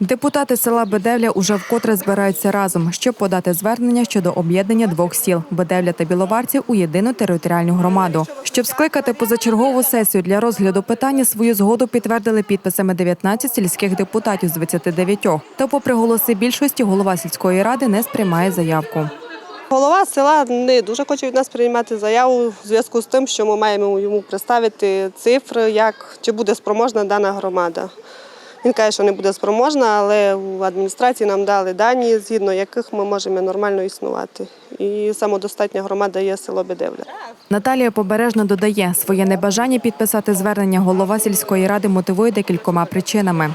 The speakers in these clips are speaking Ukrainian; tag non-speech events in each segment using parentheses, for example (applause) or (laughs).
Депутати села Бедевля уже вкотре збираються разом, щоб подати звернення щодо об'єднання двох сіл Бедевля та Біловарці у єдину територіальну громаду. Щоб скликати позачергову сесію для розгляду питання, свою згоду підтвердили підписами 19 сільських депутатів з 29. Та, попри голоси більшості, голова сільської ради не сприймає заявку. Голова села не дуже хоче від нас приймати заяву в зв'язку з тим, що ми маємо йому представити цифри, як чи буде спроможна дана громада. Він каже, що не буде спроможна, але в адміністрації нам дали дані, згідно яких ми можемо нормально існувати. І самодостатня громада є село Бедевля. Наталія Побережна додає, своє небажання підписати звернення голова сільської ради мотивує декількома причинами.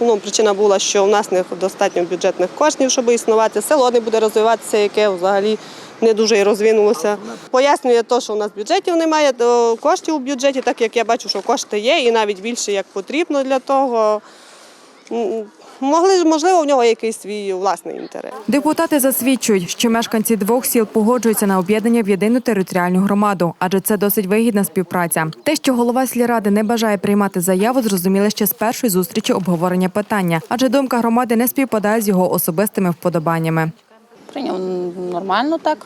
Ну, причина була, що в нас не достатньо бюджетних коштів, щоб існувати. Село не буде розвиватися, яке взагалі не дуже і розвинулося. Пояснює те, що в нас бюджетів немає, то коштів у бюджеті, так як я бачу, що кошти є, і навіть більше як потрібно для того. Могли, можливо, в нього якийсь свій власний інтерес. Депутати засвідчують, що мешканці двох сіл погоджуються на об'єднання в єдину територіальну громаду, адже це досить вигідна співпраця. Те, що голова сільради не бажає приймати заяву, зрозуміли ще з першої зустрічі обговорення питання, адже думка громади не співпадає з його особистими вподобаннями. Прийняв нормально так,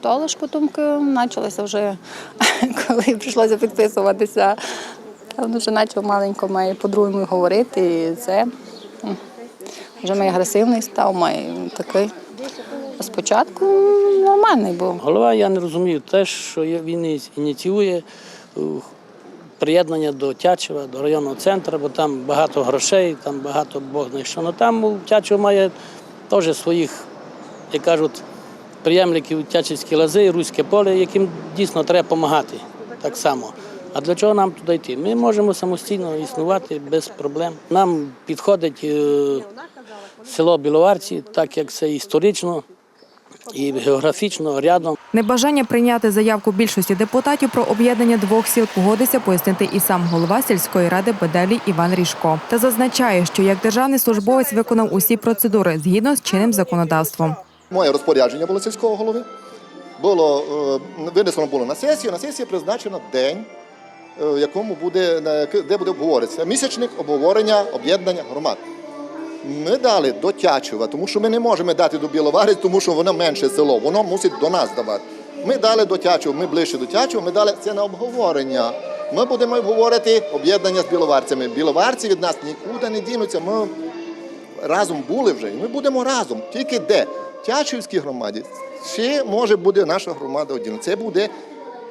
то потомки почалося вже, (laughs) коли прийшлося підписуватися. Він вже почав маленько має по-другому говорити. І це вже мій агресивний став, має такий. Спочатку нормальний був. Голова, я не розумію те, що він ініціює е, приєднання до Тячева, до районного центру, бо там багато грошей, там багато Бог знає що. Ну там Тячево має теж своїх, як кажуть, приємників Тячівські лази, Руське поле, яким дійсно треба допомагати так само. А для чого нам туди йти? Ми можемо самостійно існувати без проблем. Нам підходить е, село Біловарці, так як це історично і географічно рядом. Небажання прийняти заявку більшості депутатів про об'єднання двох сіл погодився пояснити і сам голова сільської ради Беделі Іван Ріжко. Та зазначає, що як державний службовець виконав усі процедури згідно з чинним законодавством. Моє розпорядження було сільського голови. Було е, винесено було на сесію. На сесії призначено день, е, в якому буде де буде обговоритися місячник обговорення об'єднання громад. Ми дали до Тячева, тому що ми не можемо дати до Біловарець, тому що воно менше село, воно мусить до нас давати. Ми дали до Тячева, ми ближче до Тячева, ми дали це на обговорення. Ми будемо обговорити об'єднання з біловарцями. Біловарці від нас нікуди не дінуться. Ми разом були вже, і ми будемо разом. Тільки де? Тячівській громаді. Ще може буде наша громада один. Це буде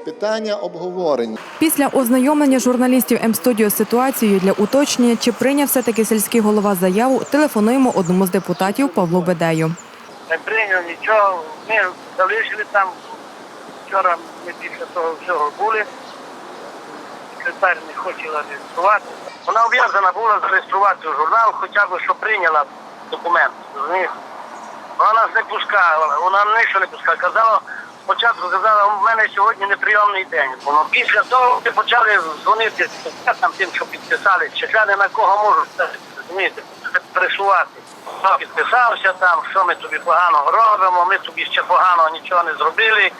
питання обговорення. Після ознайомлення журналістів М-студіо з ситуацією для уточнення, чи прийняв все-таки сільський голова заяву, телефонуємо одному з депутатів Павлу Бедею. не прийняв нічого. Ми залишили там. Вчора ми після того всього були. Секретар не хотіла реєструвати. Вона об'язана була зареєструвати журнал, хоча б що прийняла документ. розумієш? Вона нас не пускала, вона ніщо не пускала. Казала, спочатку казала, у мене сьогодні неприйомний день. Воно після того ми почали дзвонити там тим, що підписали, чекали на кого можуть розумієте, пресувати. Підписався там, що ми тобі поганого робимо, ми тобі ще поганого нічого не зробили.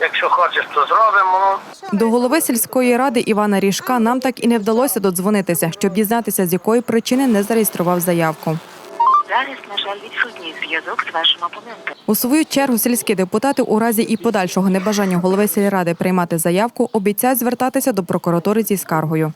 Якщо хочеш, то зробимо. Ну, До голови сільської ради Івана Ріжка нам так і не вдалося додзвонитися, щоб дізнатися, з якої причини не зареєстрував заявку. Зараз, на жаль, відсутній зв'язок з вашим опонентом. У свою чергу сільські депутати у разі і подальшого небажання голови сільради приймати заявку обіцяють звертатися до прокуратури зі скаргою.